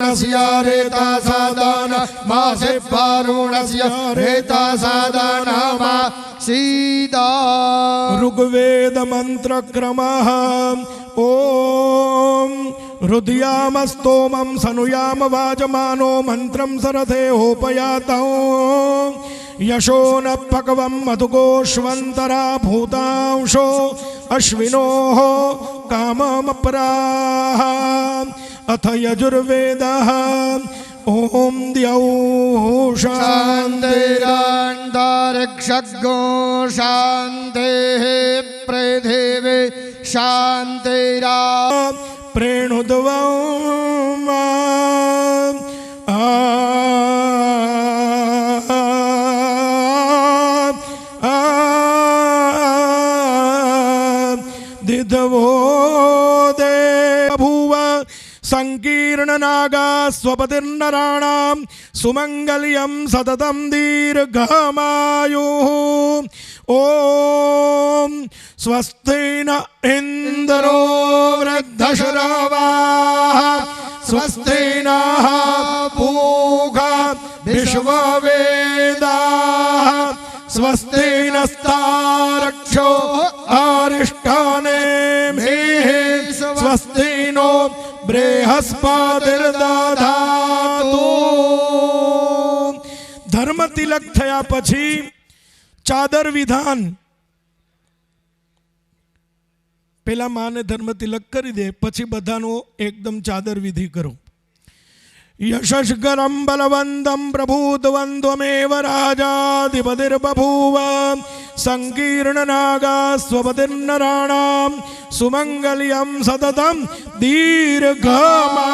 स्य रेता सादान मासे वारुणस्य रेता सादान मा सीता ऋग्वेदमन्त्रक्रमः ॐ हृदयामस्तोमं सनुयाम वाजमानो मन्त्रं सरथेहोपयातौ यशो न पक्वं मधुगोष्वन्तरा भूतांशो अश्विनोः काममपराः अथ यजुर्वेदः। ॐ द्यौः शान्तिरान्तरिक्षगो शान्तिः पृथिवी शान्तिरा प्रेणुद्वौ दिधवो दे सङ्कीर्णनागा स्वपतिर्नराणां सुमङ्गल्यं सततं दीर्घमायुः ॐ स्वस्ति न इन्द्रो वृद्धशरवाः स्वस्ति नः पूगा विश्ववेदाः स्वस्ति नस्तारक्षो आरिष्टाने मेः स्वस्ति नो ધર્મ તિલક થયા પછી ચાદર વિધાન. પેલા માને ધર્મ તિલક કરી દે, પછી બધાનો એકદમ ચાદર વિધિ કરો. યશસ્કરમ બલવંતમ પ્રભૂતવંત્વમેવ રાજાધિપતિર્બભૂવ. સંકીર્ણનાગા સ્વપતિર્નરાણામ સુમંગલ્યમ સતતમ દીર્ઘમાયો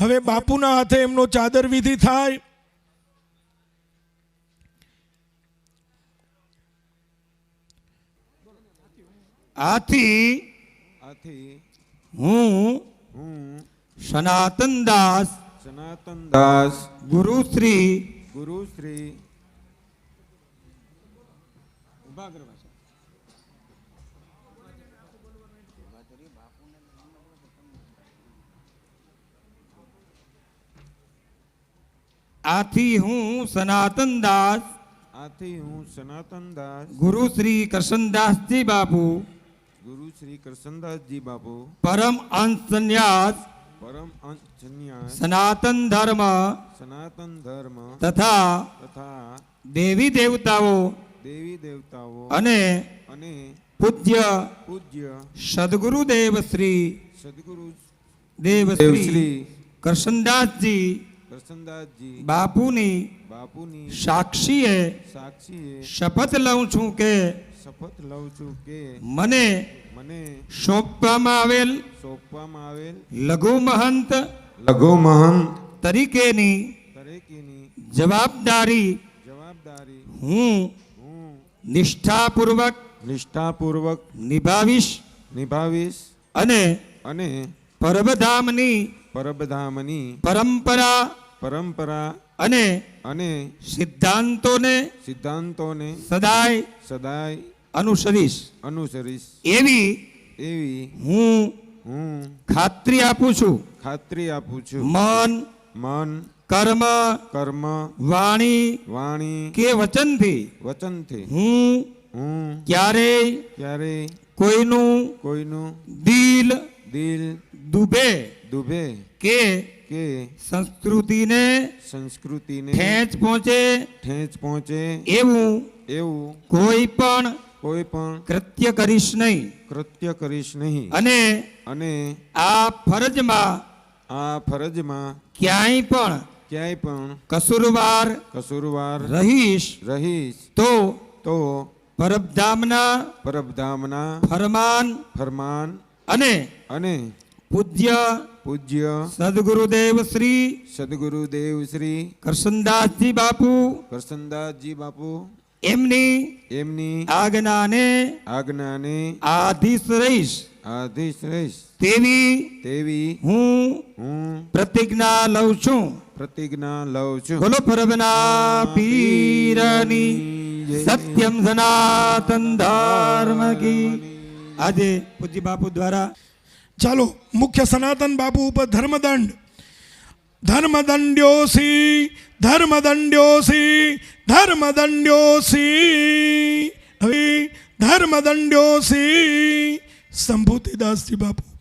હવે બાપુના હાથે એમનો ચાદર વિધિ થાય. આથી આથી હું હું સનાતન દાસ सनातन दास। गुरु श्री। गुरु श्री। आती हूँ सनातन दास। आती हूँ सनातन दास। गुरु श्री कृष्ण दास जी बापू। गुरु श्री कृष्ण दास जी बापू। परम अंश संन्यास પરમ અંશ સનાતન ધર્મ સનાતન ધર્મ તથા તથા દેવી દેવતાઓ દેવી દેવતાઓ અને અને પૂજ્ય પૂજ્ય સદગુરુદેવ શ્રી સદગુરુ દેવ શ્રી દેવશ્રી કરશનદાસજી કરશનદાસજી બાપુની બાપુની સાક્ષીએ સાક્ષીએ શપથ લઉં છું કે શપથ લઉં છું કે મને મને સોંપવામાં આવેલ સોંપવામાં આવેલ લઘુ મહંત લઘુ મહંત તરીકેની તરીકેની જવાબદારી જવાબદારી હું હું નિષ્ઠાપૂર્વક નિષ્ઠાપૂર્વક નિભાવીશ નિભાવીશ અને અને પરબધામની પરબધામની પરંપરા પરંપરા અને અને સિદ્ધાંતોને સિદ્ધાંતોને સદાય સદાય અનુસરીશ. અનુસરીશ. એવી એવી હું હું ખાતરી આપું છું. ખાતરી આપું છું. મન મન કર્મ કર્મ વાણી વાણી કે વચનથી વચનથી હું હું ક્યારેય ક્યારેય કોઈનું કોઈનું દિલ દિલ દુબે દુબે કે કે સંસ્કૃતિને સંસ્કૃતિને ઠેંચ પહોંચે ઠેંચ પહોંચે એવું એવું કોઈ પણ કોઈ પણ કૃત્ય કરીશ નહીં. કૃત્ય કરીશ નહીં. અને અને આ ફરજમાં આ ફરજમાં ક્યાંય પણ ક્યાંય પણ કસૂરવાર કસૂરવાર રહીશ રહીશ તો તો પરબધામના પરબધામના ફરમાન ફરમાન અને અને પૂજ્ય પૂજ્ય સદગુરુદેવ શ્રી સદગુરુદેવ શ્રી કરશનદાસજી બાપુ કરશનદાસજી બાપુ એમની એમની આજ્ઞાને આજ્ઞાને આધીશ રહીશ આધીશ રહીશ તેવી તેવી હું હું પ્રતિજ્ઞા લઉં છું પ્રતિજ્ઞા લઉં છું બોલો પરબના પીરની સત્યમ સનાતન ધર્મ કી આજે પૂજ્ય બાપુ દ્વારા ચાલો મુખ્ય સનાતન બાપુ ઉપર ધર્મદંડ. ધર્મદંડ્યોસી ધર્મદંડ્યોસી ધર્મદંડ્યોસી. હવે ધર્મદંડ્યોસી. સંભૂતિદાસજી બાપુ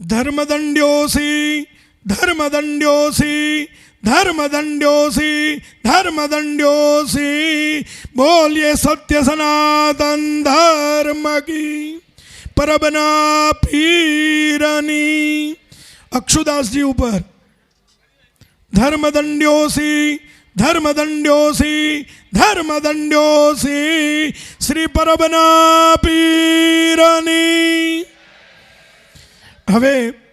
ધર્મદંડ્યોસી धर्म दंड्योसी धर्म दंड्योसी धर्म दंड्योसी बोलिए सत्य सनातन धर्म की परबना पीरनी अक्षुदास जी ऊपर धर्म दंड्योसी धर्म दंड्योसी धर्म दंड्योसी श्री परबना पीरनी हमें